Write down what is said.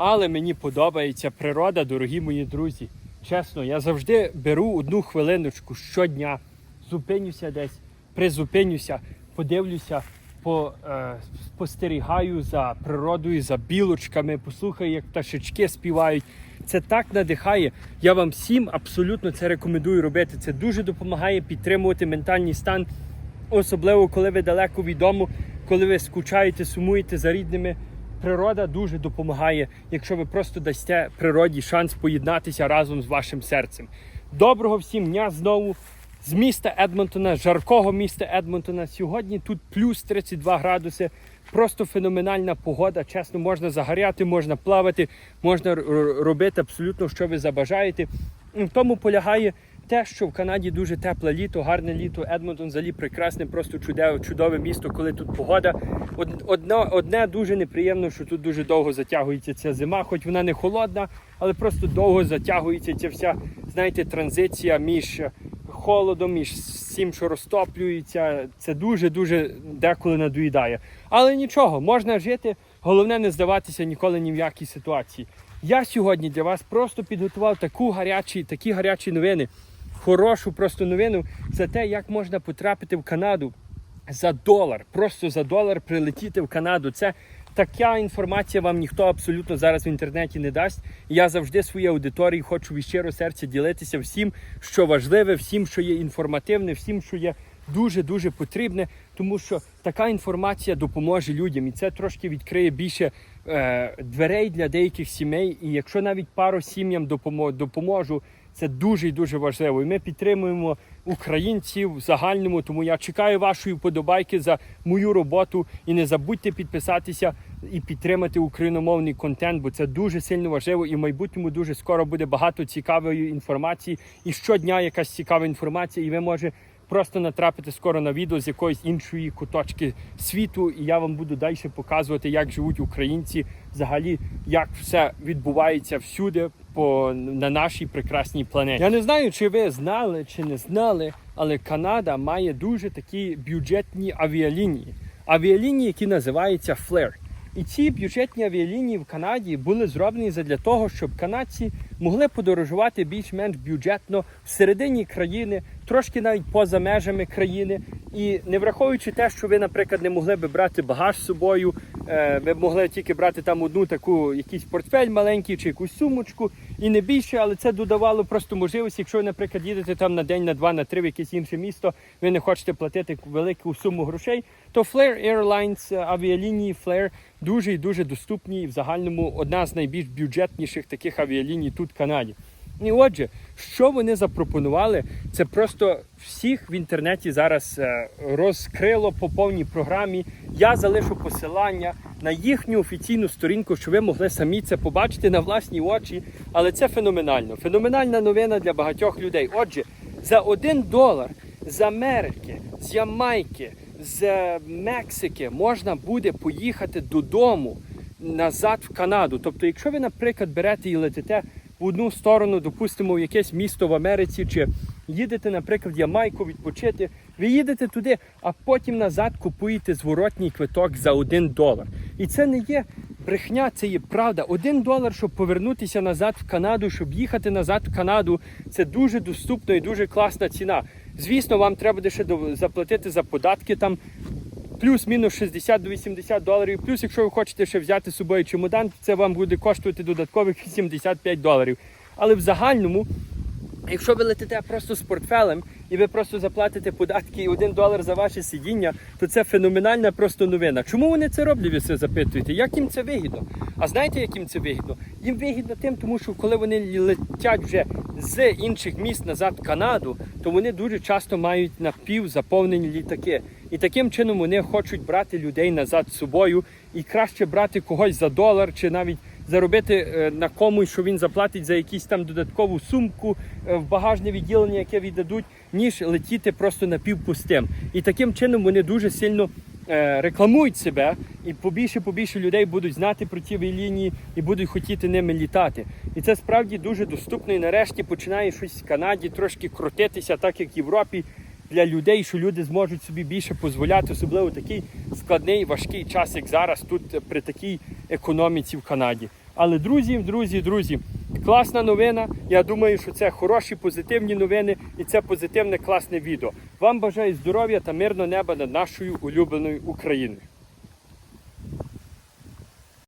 Але мені подобається природа, дорогі мої друзі. Чесно, я завжди беру одну хвилиночку щодня, зупинюся десь, призупинюся, подивлюся, по, е, спостерігаю за природою, за білочками, послухаю, як пташечки співають. Це так надихає. Я вам всім абсолютно це рекомендую робити. Це дуже допомагає підтримувати ментальний стан, особливо коли ви далеко від дому, коли ви скучаєте, сумуєте за рідними. Природа дуже допомагає, якщо ви просто дасте природі шанс поєднатися разом з вашим серцем. Доброго всім дня знову з міста Едмонтона, жаркого міста Едмонтона. Сьогодні тут плюс 32 градуси. Просто феноменальна погода. Чесно, можна загоряти, можна плавати, можна робити абсолютно, що ви забажаєте. В тому полягає те, що в Канаді дуже тепле літо, гарне літо. Едмонтон взагалі прекрасне, просто чудове, чудове місто, коли тут погода. Од- Одне, одне дуже неприємно, що тут дуже довго затягується ця зима, хоч вона не холодна, але просто довго затягується ця вся, знаєте, транзиція між холодом, між всім, що розтоплюється. Це дуже-дуже деколи надоїдає. Але нічого, можна жити. Головне не здаватися ніколи ні в якій ситуації. Я сьогодні для вас просто підготував таку гарячі, такі гарячі новини, хорошу просто новину за те, як можна потрапити в Канаду за долар. Просто за долар прилетіти в Канаду. Це така інформація вам ніхто абсолютно зараз в інтернеті не дасть. Я завжди своїй аудиторії хочу від щиро серця ділитися всім, що важливе, всім, що є інформативне, всім, що є дуже дуже потрібне, тому що така інформація допоможе людям, і це трошки відкриє більше е, дверей для деяких сімей. І якщо навіть пару сім'ям допомо- допоможу, це дуже і дуже важливо. І ми підтримуємо українців в загальному. Тому я чекаю вашої вподобайки за мою роботу. І не забудьте підписатися і підтримати україномовний контент, бо це дуже сильно важливо. І в майбутньому дуже скоро буде багато цікавої інформації. І щодня якась цікава інформація, і ви може просто натрапити скоро на відео з якоїсь іншої куточки світу, і я вам буду далі показувати, як живуть українці, взагалі, як все відбувається всюди по на нашій прекрасній планеті. Я не знаю, чи ви знали чи не знали, але Канада має дуже такі бюджетні авіалінії. Авіалінії, які називаються Flair. І ці бюджетні авіалінії в Канаді були зроблені для того, щоб канадці могли подорожувати більш-менш бюджетно всередині країни, трошки навіть поза межами країни. І не враховуючи те, що ви, наприклад, не могли би брати багаж з собою, е, ви б могли тільки брати там одну таку якийсь портфель маленький чи якусь сумочку, і не більше, але це додавало просто можливість, якщо ви, наприклад, їдете там на день, на два, на три в якесь інше місто, ви не хочете платити велику суму грошей, то Flair Airlines, е, авіалінії Flair дуже і дуже доступні і в загальному одна з найбільш бюджетніших таких авіаліній тут в Канаді. І отже, що вони запропонували, це просто всіх в інтернеті зараз е, розкрило по повній програмі. Я залишу посилання на їхню офіційну сторінку, щоб ви могли самі це побачити на власні очі. Але це феноменально. Феноменальна новина для багатьох людей. Отже, за один долар з Америки, з Ямайки, з е, Мексики можна буде поїхати додому назад в Канаду. Тобто, якщо ви, наприклад, берете і летите в одну сторону, допустимо, в якесь місто в Америці, чи їдете, наприклад, в Ямайку відпочити, ви їдете туди, а потім назад купуєте зворотній квиток за один долар. І це не є брехня, це є правда. Один долар, щоб повернутися назад в Канаду, щоб їхати назад в Канаду, це дуже доступно і дуже класна ціна. Звісно, вам треба буде ще заплатити за податки там плюс-мінус 60 до 80 доларів. Плюс, якщо ви хочете ще взяти з собою чемодан, це вам буде коштувати додаткових 75 доларів. Але в загальному, якщо ви летите просто з портфелем і ви просто заплатите податки і 1 долар за ваше сидіння, то це феноменальна просто новина. Чому вони це роблять, ви це запитуєте? Як їм це вигідно? А знаєте, як їм це вигідно? Їм вигідно тим, тому що коли вони летять вже з інших міст назад в Канаду, то вони дуже часто мають напівзаповнені літаки. І таким чином вони хочуть брати людей назад з собою і краще брати когось за долар чи навіть заробити е, на комусь, що він заплатить за якусь там додаткову сумку е, в багажне відділення, яке віддадуть, ніж летіти просто напівпустим. І таким чином вони дуже сильно е, рекламують себе, і побільше побільше людей будуть знати про ці лінії і будуть хотіти ними літати. І це справді дуже доступно. І нарешті починає щось в Канаді трошки крутитися, так як в Європі. Для людей, що люди зможуть собі більше дозволяти, особливо такий складний важкий час, як зараз, тут при такій економіці в Канаді. Але друзі, друзі, друзі, класна новина. Я думаю, що це хороші позитивні новини і це позитивне класне відео. Вам бажаю здоров'я та мирного неба над нашою улюбленою Україною.